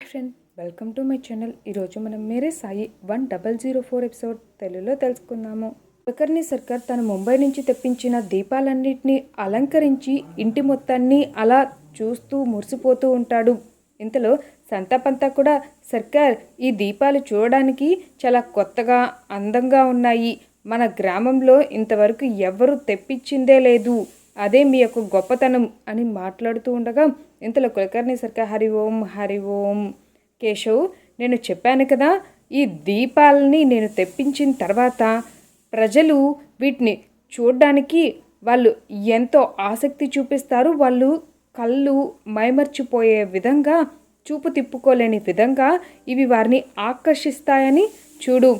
Friend welcome to my channel ఈరోజు మనం Mere Sai one double zero four episode తెలుగులో తెలుసుకుందాము. కులకర్ణి సర్కార్ తను ముంబై నుంచి తెప్పించిన దీపాలన్నింటినీ అలంకరించి ఇంటి మొత్తాన్ని అలా చూస్తూ మురిసిపోతూ ఉంటాడు. ఇంతలో సంతాపంతా కూడా సర్కార్ ఈ దీపాలు చూడడానికి చాలా కొత్తగా అందంగా ఉన్నాయి. మన గ్రామంలో ఇంతవరకు ఎవరు తెప్పించిందే లేదు. అదే మీ యొక్క గొప్పతనం అని మాట్లాడుతూ ఉండగా ఇంతలో కులకర్ణి సరిగ్గా హరి ఓం హరి ఓం కేశవ్ నేను చెప్పాను కదా ఈ దీపాలని నేను తెప్పించిన తర్వాత ప్రజలు వీటిని చూడడానికి వాళ్ళు ఎంతో ఆసక్తి చూపిస్తారు. వాళ్ళు కళ్ళు మైమర్చిపోయే విధంగా చూపు తిప్పుకోలేని విధంగా ఇవి వారిని ఆకర్షిస్తాయని చూడు.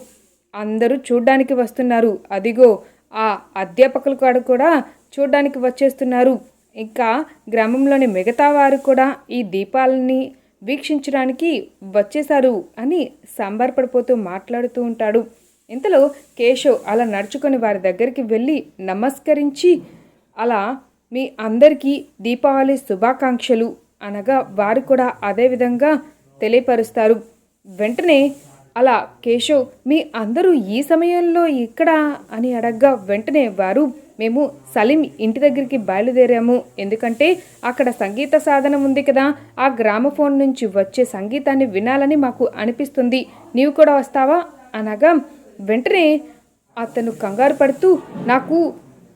అందరూ చూడ్డానికి వస్తున్నారు. అదిగో ఆ అధ్యాపకులు కాడ కూడా చూడ్డానికి వచ్చేస్తున్నారు. ఇంకా గ్రామంలోని మిగతా వారు కూడా ఈ దీపాలని వీక్షించడానికి వచ్చేశారు అని సంబరపడిపోతూ మాట్లాడుతూ ఉంటాడు. ఇంతలో కేశవ్ అలా నడుచుకొని వారి దగ్గరికి వెళ్ళి నమస్కరించి అలా మీ అందరికీ దీపావళి శుభాకాంక్షలు అనగా వారు కూడా అదే విధంగా తెలియపరుస్తారు. వెంటనే అలా కేశవ్ మీ అందరూ ఈ సమయంలో ఇక్కడ అని అడగ్గా వెంటనే వారు మేము సలీం ఇంటి దగ్గరికి బయలుదేరాము. ఎందుకంటే అక్కడ సంగీత సాధనం ఉంది కదా ఆ గ్రామఫోన్ నుంచి వచ్చే సంగీతాన్ని వినాలని మాకు అనిపిస్తుంది. నీవు కూడా వస్తావా? అనగా వెంటనే అతను కంగారు పడుతూ నాకు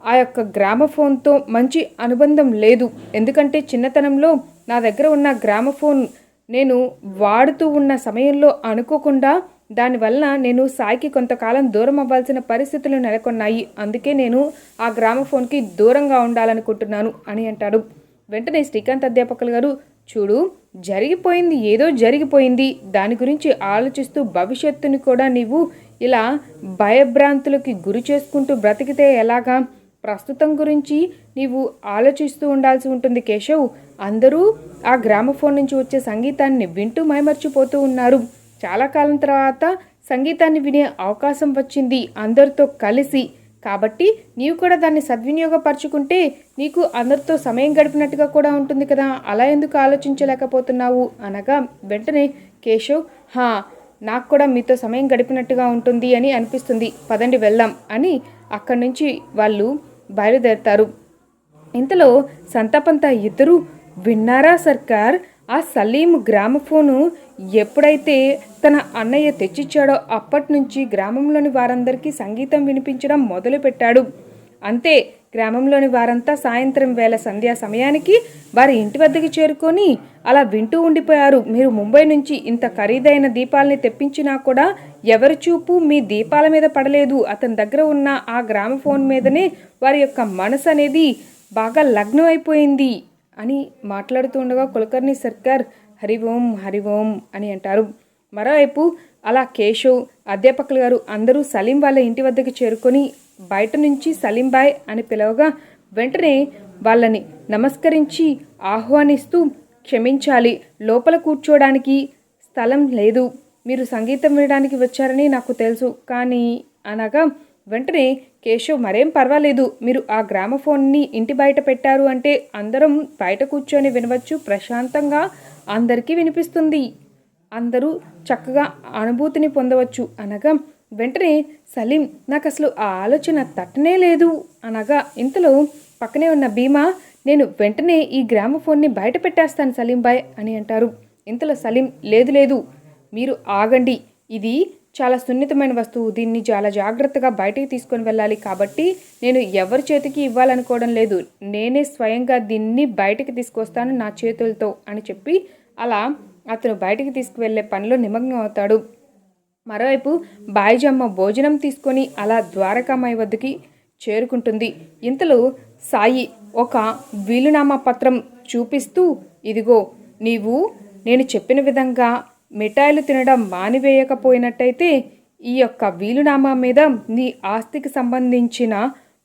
ఆ యొక్క గ్రామఫోన్తో మంచి అనుబంధం లేదు. ఎందుకంటే చిన్నతనంలో నా దగ్గర ఉన్న గ్రామఫోన్ నేను వాడుతూ ఉన్న సమయంలో అనుకోకుండా దానివల్ల నేను సాయికి కొంతకాలం దూరం అవ్వాల్సిన పరిస్థితులు నెలకొన్నాయి. అందుకే నేను ఆ గ్రామఫోన్కి దూరంగా ఉండాలనుకుంటున్నాను అని అంటాడు. వెంటనే శ్రీకాంత్ అధ్యాపకులు గారు చూడు జరిగిపోయింది ఏదో జరిగిపోయింది. దాని గురించి ఆలోచిస్తూ భవిష్యత్తుని కూడా నీవు ఇలా భయభ్రాంతులకి గురి చేసుకుంటూ బ్రతికితే ఎలాగా? ప్రస్తుతం గురించి నీవు ఆలోచిస్తూ ఉండాల్సి ఉంటుంది కేశవ్. అందరూ ఆ గ్రామఫోన్ నుంచి వచ్చే సంగీతాన్ని వింటూ మైమర్చిపోతూ ఉన్నారు. చాలా కాలం తర్వాత సంగీతాన్ని వినే అవకాశం వచ్చింది. అందరితో కలిసి. కాబట్టి నీవు కూడా దాన్ని సద్వినియోగపరచుకుంటే నీకు అందరితో సమయం గడిపినట్టుగా కూడా ఉంటుంది కదా. అలా ఎందుకు ఆలోచించలేకపోతున్నావు? అనగా వెంటనే కేశవ్ హా నాకు కూడా మీతో సమయం గడిపినట్టుగా ఉంటుంది అని అనిపిస్తుంది. పదండి వెళ్దాం అని అక్కడి నుంచి వాళ్ళు బయలుదేరతారు. ఇంతలో సంతాపంతా ఇద్దరు విన్నారా సర్కార్? ఆ సలీం గ్రామఫోను ఎప్పుడైతే తన అన్నయ్య తెచ్చిచ్చాడో అప్పటి నుంచి గ్రామంలోని వారందరికీ సంగీతం వినిపించడం మొదలుపెట్టాడు. అంతే గ్రామంలోని వారంతా సాయంత్రం వేళ సంధ్యా సమయానికి వారి ఇంటి వద్దకు చేరుకొని అలా వింటూ ఉండిపోయారు. మీరు ముంబై నుంచి ఇంత ఖరీదైన దీపాలని తెప్పించినా కూడా ఎవరి చూపు మీ దీపాల మీద పడలేదు. అతని దగ్గర ఉన్న ఆ గ్రామ ఫోన్ మీదనే వారి యొక్క మనసు అనేది బాగా లగ్నం అయిపోయింది అని మాట్లాడుతూ ఉండగా కులకర్ణి సర్కార్ హరి ఓం హరి ఓం అని అంటారు. మరోవైపు అలా కేశవ్ అధ్యాపకులు గారు అందరూ సలీం వాళ్ళ ఇంటి వద్దకు చేరుకొని బయట నుంచి సలీం బాయ్ అని పిలవగా వెంటనే వాళ్ళని నమస్కరించి ఆహ్వానిస్తూ క్షమించాలి లోపల కూర్చోడానికి స్థలం లేదు మీరు సంగీతం వినడానికి వచ్చారని నాకు తెలుసు కానీ అనగా వెంటనే కేశవ్ మరేం పర్వాలేదు మీరు ఆ గ్రామఫోన్ని ఇంటి బయట పెట్టారు అంటే అందరం బయట కూర్చొని వినవచ్చు ప్రశాంతంగా అందరికీ వినిపిస్తుంది. అందరూ చక్కగా అనుభూతిని పొందవచ్చు అనగా వెంటనే సలీం నాకు అసలు ఆ ఆలోచన తట్టనే లేదు. అనగా ఇంతలో పక్కనే ఉన్న భీమా నేను వెంటనే ఈ గ్రామఫోన్ని బయట పెట్టేస్తాను సలీం బాయ్ అని అంటారు. ఇంతలో సలీం లేదు లేదు మీరు ఆగండి. ఇది చాలా సున్నితమైన వస్తువు. దీన్ని చాలా జాగ్రత్తగా బయటికి తీసుకొని వెళ్ళాలి కాబట్టి నేను ఎవరి చేతికి ఇవ్వాలనుకోవడం లేదు. నేనే స్వయంగా దీన్ని బయటికి తీసుకొస్తాను నా చేతులతో అని చెప్పి అలా అతను బయటికి తీసుకువెళ్ళే పనిలో నిమగ్నం అవుతాడు. మరోవైపు బాయిజమ్మ భోజనం తీసుకొని అలా ద్వారకామాయి వద్దకి చేరుకుంటుంది. ఇంతలో సాయి ఒక వీలునామా పత్రం చూపిస్తూ ఇదిగో నీవు నేను చెప్పిన విధంగా మిఠాయిలు తినడం మానివేయకపోయినట్టయితే ఈ యొక్క వీలునామా మీద నీ ఆస్తికి సంబంధించిన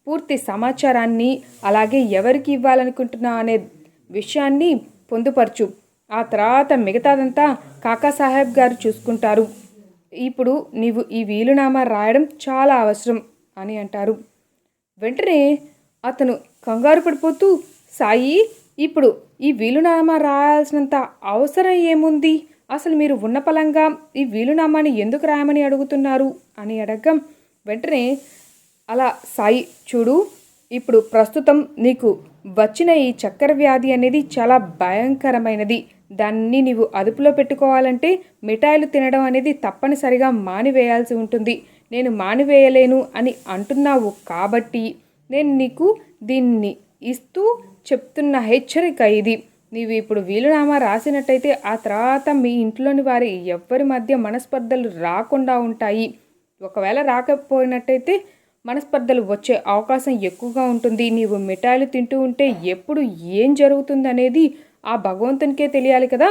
పూర్తి సమాచారాన్ని అలాగే ఎవరికి ఇవ్వాలనుకుంటున్నా అనే విషయాన్ని పొందుపరచు. ఆ తర్వాత మిగతాదంతా కాకాసాహెబ్ గారు చూసుకుంటారు. ఇప్పుడు నీవు ఈ వీలునామా రాయడం చాలా అవసరం అని అంటారు. వెంటనే అతను కంగారు పడిపోతూ సాయి ఇప్పుడు ఈ వీలునామా రాయాల్సినంత అవసరం ఏముంది? అసలు మీరు ఉన్న పలంగా ఈ వీలునామాని ఎందుకు రాయమని అడుగుతున్నారు? అని అడగం. వెంటనే అలా సాయి చూడు ఇప్పుడు ప్రస్తుతం నీకు వచ్చిన ఈ చక్కెర వ్యాధి అనేది చాలా భయంకరమైనది. దాన్ని నీవు అదుపులో పెట్టుకోవాలంటే మిఠాయిలు తినడం అనేది తప్పనిసరిగా మానివేయాల్సి ఉంటుంది. నేను మానివేయలేను అని అంటున్నావు కాబట్టి నేను నీకు దీన్ని ఇస్తూ చెప్తున్న హెచ్చరిక ఇది. నీవు ఇప్పుడు వీలునామా రాసినట్టయితే ఆ తర్వాత మీ ఇంట్లోని వారి ఎవ్వరి మధ్య మనస్పర్ధలు రాకుండా ఉంటాయి. ఒకవేళ రాకపోయినట్టయితే మనస్పర్ధలు వచ్చే అవకాశం ఎక్కువగా ఉంటుంది. నీవు మిఠాయిలు తింటూ ఉంటే ఎప్పుడు ఏం జరుగుతుందనేది ఆ భగవంతునికే తెలియాలి కదా?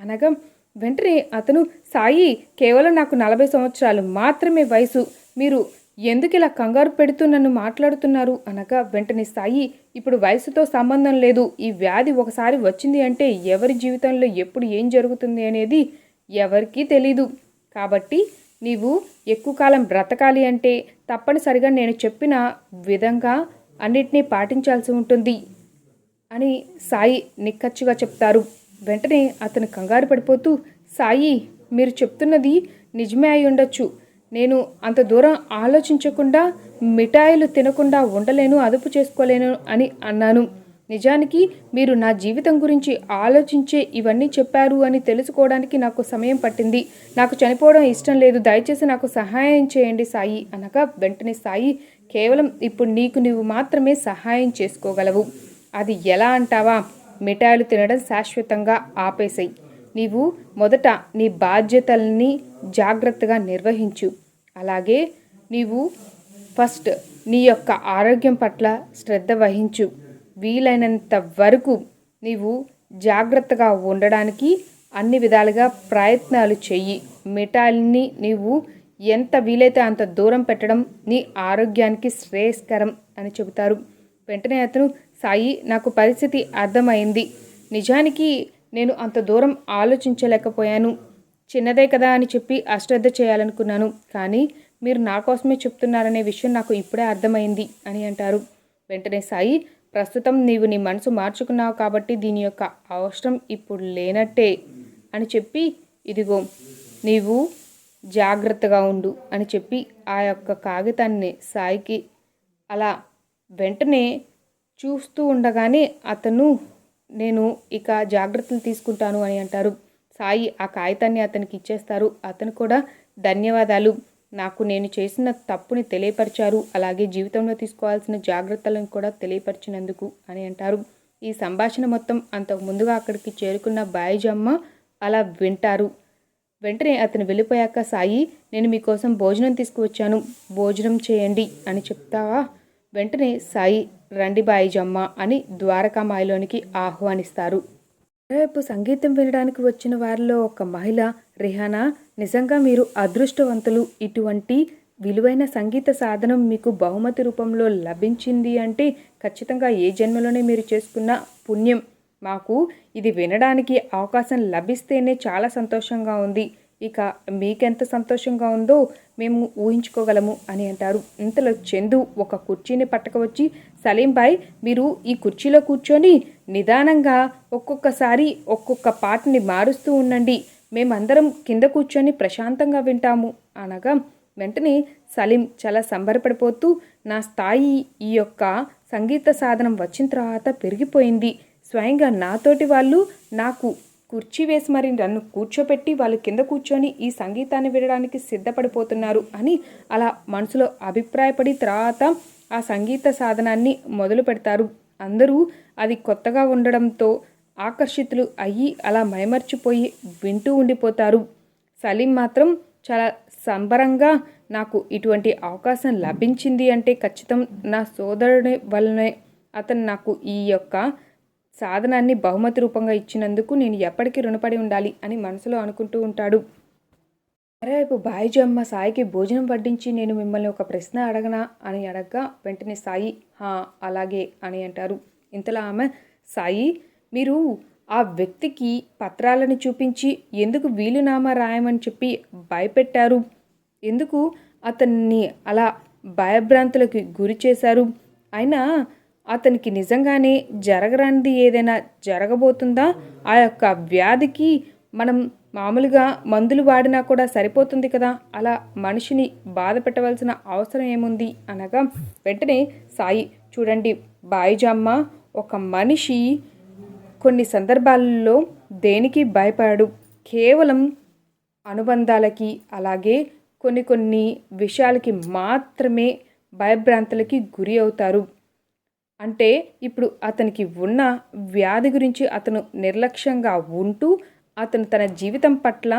అనగా వెంటనే అతను సాయి కేవలం నాకు నలభై సంవత్సరాలు మాత్రమే వయసు మీరు ఎందుకు ఇలా కంగారు పెడుతూ నన్ను మాట్లాడుతున్నారు? అనగా వెంటనే సాయి ఇప్పుడు వయసుతో సంబంధం లేదు ఈ వ్యాధి ఒకసారి వచ్చింది అంటే ఎవరి జీవితంలో ఎప్పుడు ఏం జరుగుతుంది అనేది ఎవరికీ తెలీదు. కాబట్టి నీవు ఎక్కువ కాలం బ్రతకాలి అంటే తప్పనిసరిగా నేను చెప్పిన విధంగా అన్నిటినీ పాటించాల్సి ఉంటుంది. అని సాయి నిక్కచ్చిగా చెప్తారు. వెంటనే అతను కంగారు పడిపోతూ సాయి మీరు చెప్తున్నది నిజమే అయి ఉండొచ్చు. నేను అంత దూరం ఆలోచించకుండా మిఠాయిలు తినకుండా ఉండలేను అదుపు చేసుకోలేను అని అన్నాను. నిజానికి మీరు నా జీవితం గురించి ఆలోచించే ఇవన్నీ చెప్పారు అని తెలుసుకోవడానికి నాకు సమయం పట్టింది. నాకు చనిపోవడం ఇష్టం లేదు. దయచేసి నాకు సహాయం చేయండి సాయి అనగా వెంటనే సాయి కేవలం ఇప్పుడు నీకు నువ్వు మాత్రమే సహాయం చేసుకోగలవు. అది ఎలా అంటావా? మిఠాయిలు తినడం శాశ్వతంగా ఆపేసాయి. నీవు మొదట నీ బాధ్యతల్ని జాగ్రత్తగా నిర్వహించు. అలాగే నీవు ఫస్ట్ నీ యొక్క ఆరోగ్యం పట్ల శ్రద్ధ వహించు. వీలైనంత వరకు నీవు జాగ్రత్తగా ఉండడానికి అన్ని విధాలుగా ప్రయత్నాలు చెయ్యి. మిఠాయిల్ని నీవు ఎంత వీలైతే అంత దూరం పెట్టడం నీ ఆరోగ్యానికి శ్రేయస్కరం అని చెబుతారు. వెంటనే అతను సాయి నాకు పరిస్థితి అర్థమైంది. నిజానికి నేను అంత దూరం ఆలోచించలేకపోయాను. చిన్నదే కదా అని చెప్పి అశ్రద్ధ చేయాలనుకున్నాను. కానీ మీరు నా కోసమే చెప్తున్నారనే విషయం నాకు ఇప్పుడే అర్థమైంది అని అంటారు. వెంటనే సాయి ప్రస్తుతం నీవు నీ మనసు మార్చుకున్నావు కాబట్టి దీని యొక్క అవసరం ఇప్పుడు లేనట్టే అని చెప్పి ఇదిగో నీవు జాగ్రత్తగా ఉండు అని చెప్పి ఆ యొక్క కాగితాన్ని సాయికి అలా వెంటనే చూస్తూ ఉండగానే అతను నేను ఇక జాగ్రత్తలు తీసుకుంటాను అని అంటారు. సాయి ఆ కాగితాన్ని అతనికి ఇచ్చేస్తారు. అతను కూడా ధన్యవాదాలు. నాకు నేను చేసిన తప్పుని తెలియపరిచారు. అలాగే జీవితంలో తీసుకోవాల్సిన జాగ్రత్తలను కూడా తెలియపరిచినందుకు అని అంటారు. ఈ సంభాషణ మొత్తం అంతకు ముందుగా అక్కడికి చేరుకున్న బాయిజమ్మ అలా వింటారు. వెంటనే అతను వెళ్ళిపోయాక సాయి నేను మీకోసం భోజనం తీసుకువచ్చాను. భోజనం చేయండి అని చెప్తావా వెంటనే సాయి రండి బాయిజమ్మ అని ద్వారకామాయిలోనికి ఆహ్వానిస్తారు. రేపు సంగీతం వినడానికి వచ్చిన వారిలో ఒక మహిళ రిహానా నిజంగా మీరు అదృష్టవంతులు. ఇటువంటి విలువైన సంగీత సాధనం మీకు బహుమతి రూపంలో లభించింది అంటే ఖచ్చితంగా ఏ జన్మలోనే మీరు చేసుకున్న పుణ్యం. మాకు ఇది వినడానికి అవకాశం లభిస్తేనే చాలా సంతోషంగా ఉంది. ఇక మీకెంత సంతోషంగా ఉందో మేము ఊహించుకోగలము అని అంటారు. ఇంతలో చందు ఒక కుర్చీని పట్టకవచ్చి సలీంబాయ్ మీరు ఈ కుర్చీలో కూర్చొని నిదానంగా ఒక్కొక్కసారి ఒక్కొక్క పాటని మారుస్తూ ఉండండి. మేమందరం కింద కూర్చొని ప్రశాంతంగా వింటాము. అనగా వెంటనే సలీం చాలా సంబరపడిపోతూ నా స్థాయి ఈ యొక్క సంగీత సాధనం వచ్చిన తర్వాత పెరిగిపోయింది. స్వయంగా నాతోటి వాళ్ళు నాకు కుర్చీ వేసి మరి నన్ను కూర్చోపెట్టి వాళ్ళు కింద కూర్చొని ఈ సంగీతాన్ని వినడానికి సిద్ధపడిపోతున్నారు అని అలా మనసులో అభిప్రాయపడి తర్వాత ఆ సంగీత సాధనాన్ని మొదలు పెడతారు. అందరూ అది కొత్తగా ఉండడంతో ఆకర్షితులు అయ్యి అలా మైమర్చిపోయి వింటూ ఉండిపోతారు. సలీం మాత్రం చాలా సంబరంగా నాకు ఇటువంటి అవకాశం లభించింది అంటే ఖచ్చితం నా సోదరుడి వల్లనే అతను నాకు ఈ యొక్క సాధనాన్ని బహుమతి రూపంగా ఇచ్చినందుకు నేను ఎప్పటికీ రుణపడి ఉండాలి అని మనసులో అనుకుంటూ ఉంటాడు. మరోవైపు బాయిజీ అమ్మ సాయికి భోజనం వడ్డించి నేను మిమ్మల్ని ఒక ప్రశ్న అడగనా అని అడగగా వెంటనే సాయి హా అలాగే అని అంటారు. ఇంతలో ఆమె సాయి మీరు ఆ వ్యక్తికి పత్రాలను చూపించి ఎందుకు వీలునామా రాయమని చెప్పి భయపెట్టారు? ఎందుకు అతన్ని అలా భయభ్రాంతులకు గురి చేశారు? అయినా అతనికి నిజంగానే జరగరానిది ఏదైనా జరగబోతుందా? ఆ యొక్క వ్యాధికి మనం మామూలుగా మందులు వాడినా కూడా సరిపోతుంది కదా? అలా మనిషిని బాధ పెట్టవలసిన అవసరం ఏముంది? అనగా వెంటనే సాయి చూడండి బాయిజామ్మ ఒక మనిషి కొన్ని సందర్భాలలో దేనికి భయపడడు? కేవలం అనుబంధాలకి అలాగే కొన్ని కొన్ని విషయాలకి మాత్రమే భయభ్రాంతులకి గురి అవుతారు. అంటే ఇప్పుడు అతనికి ఉన్న వ్యాధి గురించి అతను నిర్లక్ష్యంగా ఉంటూ అతను తన జీవితం పట్ల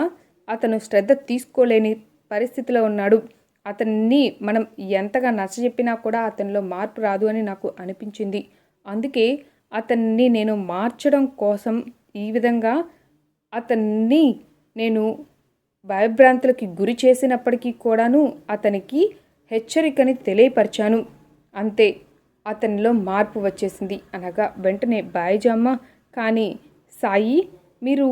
అతను శ్రద్ధ తీసుకోలేని పరిస్థితిలో ఉన్నాడు. అతన్ని మనం ఎంతగా నచ్చజెప్పినా కూడా అతనిలో మార్పు రాదు అని నాకు అనిపించింది. అందుకే అతన్ని నేను మార్చడం కోసం ఈ విధంగా అతన్ని నేను భయభ్రాంతులకి గురి చేసినప్పటికీ కూడాను అతనికి హెచ్చరికని తెలియపరిచాను. అంతే. అతనిలో మార్పు వచ్చేసింది. అనగా వెంటనే బాయిజామ్మ కానీ సాయి మీరు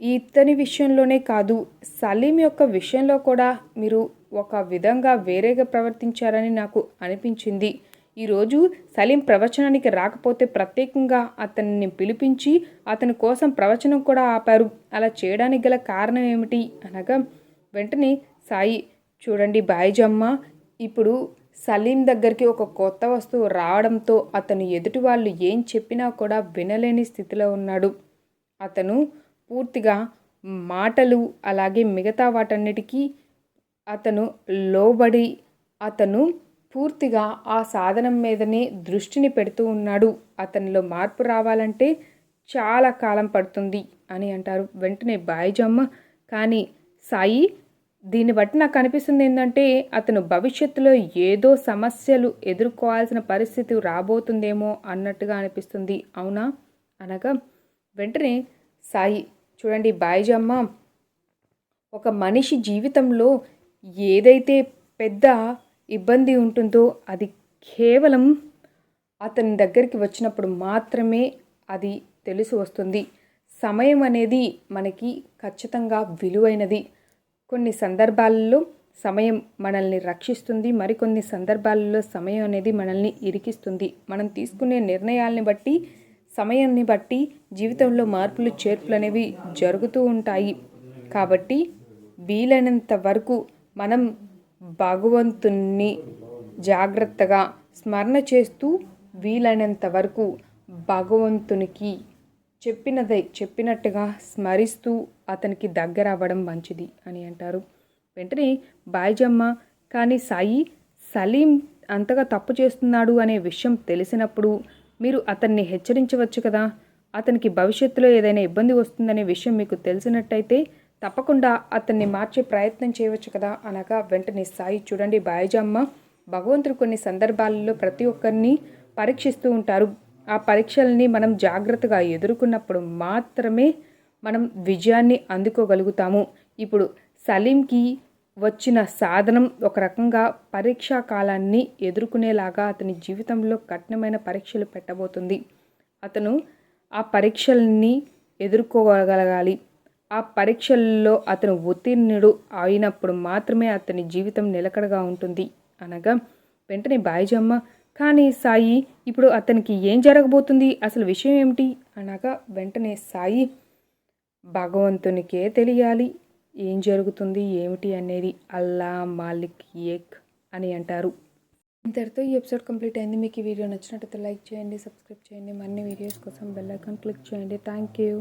ఇతని విషయంలోనే కాదు సలీం యొక్క విషయంలో కూడా మీరు ఒక విధంగా వేరేగా ప్రవర్తించారని నాకు అనిపించింది. ఈరోజు సలీం ప్రవచనానికి రాకపోతే ప్రత్యేకంగా అతన్ని పిలిపించి అతని కోసం ప్రవచనం కూడా ఆపారు. అలా చేయడానికి గల కారణం ఏమిటి? అనగా వెంటనే సాయి చూడండి బాయిజమ్మ ఇప్పుడు సలీం దగ్గరికి ఒక కొత్త వస్తువు రావడంతో అతను ఎదుటి వాళ్ళు ఏం చెప్పినా కూడా వినలేని స్థితిలో ఉన్నాడు. అతను పూర్తిగా మాటలు అలాగే మిగతా వాటన్నిటికీ అతను లోబడి అతను పూర్తిగా ఆ సాధనం మీదనే దృష్టిని పెడుతూ ఉన్నాడు. అతనిలో మార్పు రావాలంటే చాలా కాలం పడుతుంది అని అంటారు. వెంటనే బాయిజమ్మ కానీ సాయి దీన్ని బట్టి నాకు అనిపిస్తుంది ఏంటంటే అతను భవిష్యత్తులో ఏదో సమస్యలు ఎదుర్కోవాల్సిన పరిస్థితి రాబోతుందేమో అన్నట్టుగా అనిపిస్తుంది. అవునా? అనగా వెంటనే సాయి చూడండి బాయిజమ్మ ఒక మనిషి జీవితంలో ఏదైతే పెద్ద ఇబ్బంది ఉంటుందో అది కేవలం అతని దగ్గరికి వచ్చినప్పుడు మాత్రమే అది తెలిసి వస్తుంది. సమయం అనేది మనకి ఖచ్చితంగా విలువైనది. కొన్ని సందర్భాల్లో సమయం మనల్ని రక్షిస్తుంది మరికొన్ని సందర్భాలలో సమయం అనేది మనల్ని ఇరికిస్తుంది. మనం తీసుకునే నిర్ణయాల్ని బట్టి సమయాన్ని బట్టి జీవితంలో మార్పులు చేర్పులు అనేవి జరుగుతూ ఉంటాయి. కాబట్టి వీలైనంత వరకు మనం భగవంతుణ్ణి జాగ్రత్తగా స్మరణ చేస్తూ వీలైనంత వరకు భగవంతునికి చెప్పినదై చెప్పినట్టుగా స్మరిస్తూ అతనికి దగ్గర అవ్వడం మంచిది అని అంటారు. వెంటనే బాయిజమ్మ కానీ సాయి సలీం అంతగా తప్పు చేస్తున్నాడు అనే విషయం తెలిసినప్పుడు మీరు అతన్ని హెచ్చరించవచ్చు కదా? అతనికి భవిష్యత్తులో ఏదైనా ఇబ్బంది వస్తుందనే విషయం మీకు తెలిసినట్టయితే తప్పకుండా అతన్ని మార్చే ప్రయత్నం చేయవచ్చు కదా? అనగా వెంటనే సాయి చూడండి బాయిజమ్మ భగవంతుడు కొన్ని సందర్భాలలో ప్రతి ఒక్కరిని పరీక్షిస్తూ ఉంటారు. ఆ పరీక్షల్ని మనం జాగ్రత్తగా ఎదుర్కొన్నప్పుడు మాత్రమే మనం విజయాన్ని అందుకోగలుగుతాము. ఇప్పుడు సలీంకి వచ్చిన సాధనం ఒక రకంగా పరీక్షా కాలాన్ని ఎదుర్కొనేలాగా అతని జీవితంలో కఠినమైన పరీక్షలు పెట్టబోతుంది. అతను ఆ పరీక్షల్ని ఎదుర్కోగలగాలి. ఆ పరీక్షల్లో అతను ఉత్తీర్ణుడు అయినప్పుడు మాత్రమే అతని జీవితం నిలకడగా ఉంటుంది. అనగా వెంటనే బాయిజమ్మ కానీ సాయి ఇప్పుడు అతనికి ఏం జరగబోతుంది? అసలు విషయం ఏమిటి? అనగా వెంటనే సాయి భగవంతునికే తెలియాలి. ఏం జరుగుతుంది? ఏమిటి అనేది అల్లా మాలిక్ ఏక్ అని అంటారు. ఇంతటితో ఈ ఎపిసోడ్ కంప్లీట్ అయింది. మీకు ఈ వీడియో నచ్చినట్లయితే లైక్ చేయండి సబ్స్క్రైబ్ చేయండి. మరిన్ని వీడియోస్ కోసం బెల్ ఐకాన్ క్లిక్ చేయండి. Thank you.